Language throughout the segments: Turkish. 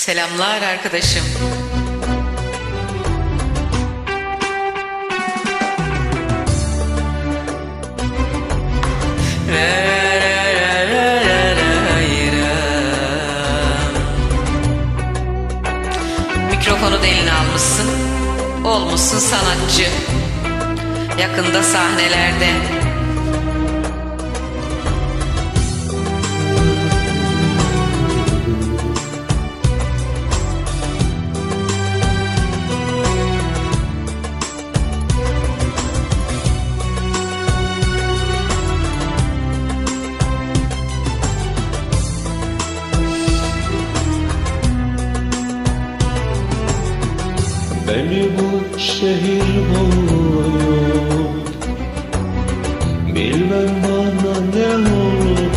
Selamlar arkadaşım. Mikrofonu da eline almışsın. Olmuşsun sanatçı. Yakında sahnelerde. Beni bu şehir boğuyor Bilmem bana ne oluyor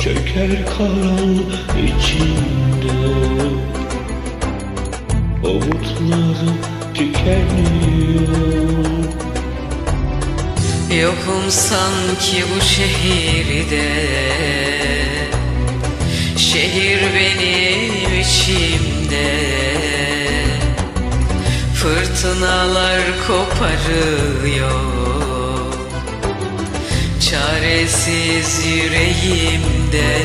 Çöker karanlık içinde. Umutlarım tükeniyor. Yokum sanki bu şehirde. Şehir benim Fırtınalar koparıyor. Çaresiz yüreğimde.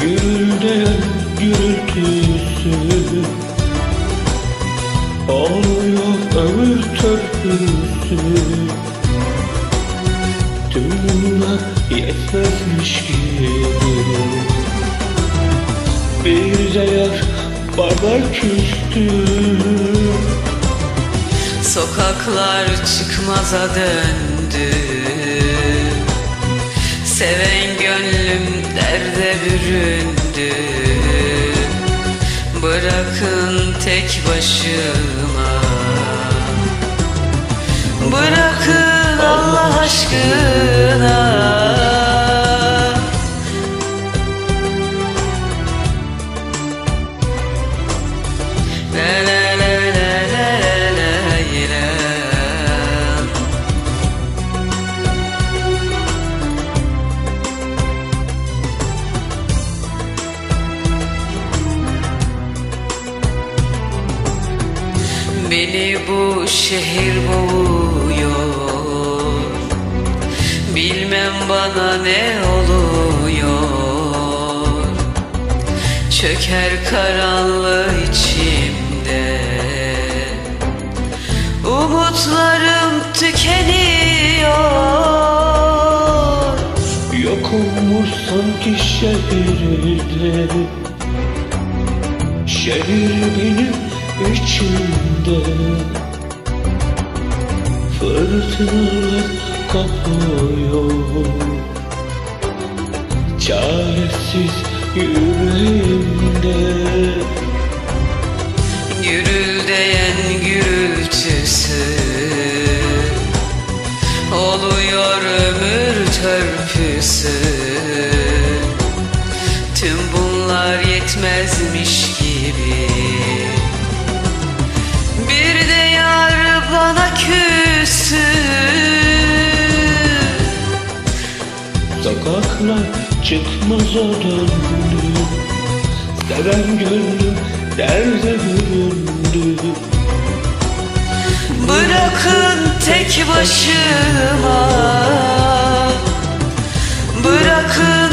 Gürüldeyen gürültüsü. Ağlıyor ömür törpüsü Tüm bunlar yetmezmiş gibi. Bir de yar bana küstü. Sokaklar çıkmaza döndü. Seven gönlüm derde büründü. Bırakın tek başıma. Bırakın Allah aşkına Beni bu şehir boğuyor. Bilmem bana ne oluyor. Çöker karanlığı içimde. Umutlarım tükeniyor. Yok olmuş sanki şehirde. Şehir benim içimde Fırtınalar kapıyor Çaresiz yüreğimde. Gürüldeyen gürültüsü Oluyor ömür törpüsü. Tüm bunlar yetmezmiş bana küstü Sokaklar çıkmaza döndü Seven gönlüm derde büründü Bırakın tek başıma. Bırakın